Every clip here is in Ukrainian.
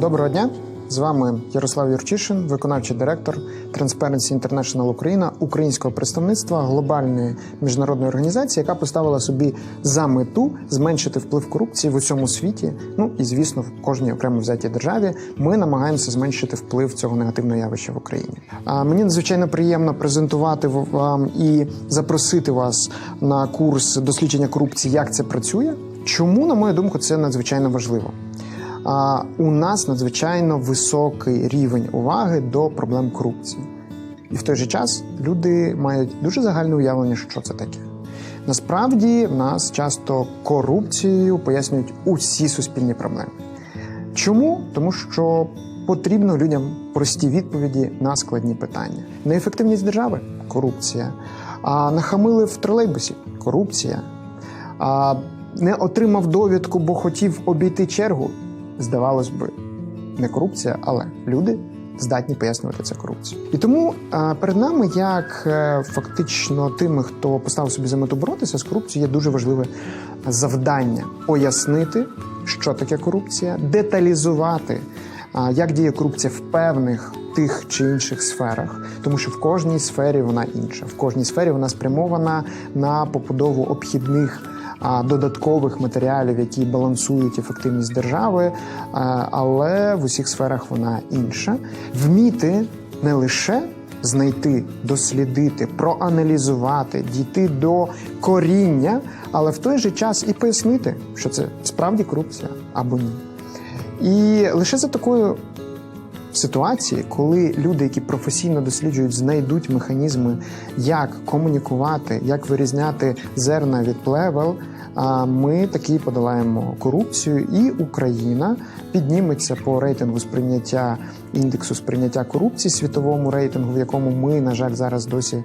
Доброго дня! З вами Ярослав Юрчишин, виконавчий директор Transparency International Україна, українського представництва глобальної міжнародної організації, яка поставила собі за мету зменшити вплив корупції в усьому світі. Ну і звісно, в кожній окремо взятій державі ми намагаємося зменшити вплив цього негативного явища в Україні. А мені надзвичайно приємно презентувати вам і запросити вас на курс дослідження корупції, як це працює. Чому, на мою думку, це надзвичайно важливо? У нас надзвичайно високий рівень уваги до проблем корупції, і в той же час люди мають дуже загальне уявлення, що це таке. Насправді, в нас часто корупцією пояснюють усі суспільні проблеми. Чому? Тому що потрібно людям прості відповіді на складні питання. Неефективність держави корупція. А нахамили в тролейбусі корупція. А не отримав довідку, бо хотів обійти чергу. Здавалось би, не корупція, але люди здатні пояснювати це корупцію. І тому перед нами, як е, фактично тими, хто поставив собі за мету боротися з корупцією, є дуже важливе завдання пояснити, що таке корупція, деталізувати, як діє корупція в певних тих чи інших сферах, тому що в кожній сфері вона інша, в кожній сфері вона спрямована на побудову обхідних додаткових матеріалів, які балансують ефективність держави, але в усіх сферах вона інша. Вміти не лише знайти, дослідити, проаналізувати, дійти до коріння, але в той же час і пояснити, що це справді корупція або ні. І лише за такою ситуації, коли люди, які професійно досліджують, знайдуть механізми, як комунікувати, як вирізняти зерна від плевел, ми таки подолаємо корупцію, і Україна підніметься по рейтингу сприйняття індексу сприйняття корупції світовому рейтингу, в якому ми, на жаль, зараз досі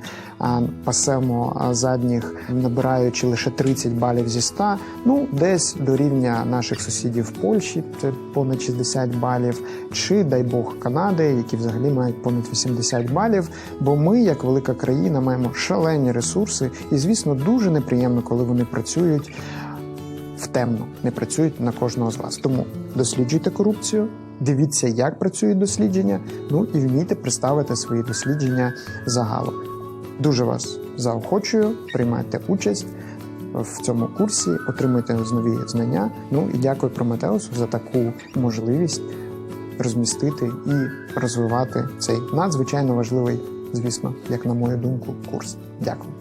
пасемо задніх, набираючи лише 30 балів зі 100, ну десь до рівня наших сусідів в Польщі, це понад 60 балів, чи дай Бог Канади, які взагалі мають понад 80 балів. Бо ми, як велика країна, маємо шалені ресурси, і звісно, дуже неприємно, коли вони працюють в темну, не працюють на кожного з вас. Тому досліджуйте корупцію, дивіться, як працюють дослідження. Ну і вмійте представити свої дослідження загалом. Дуже вас заохочую, приймайте участь в цьому курсі, отримуйте нові знання. Ну і дякую Прометеусу за таку можливість розмістити і розвивати цей надзвичайно важливий, звісно, як на мою думку, курс. Дякую.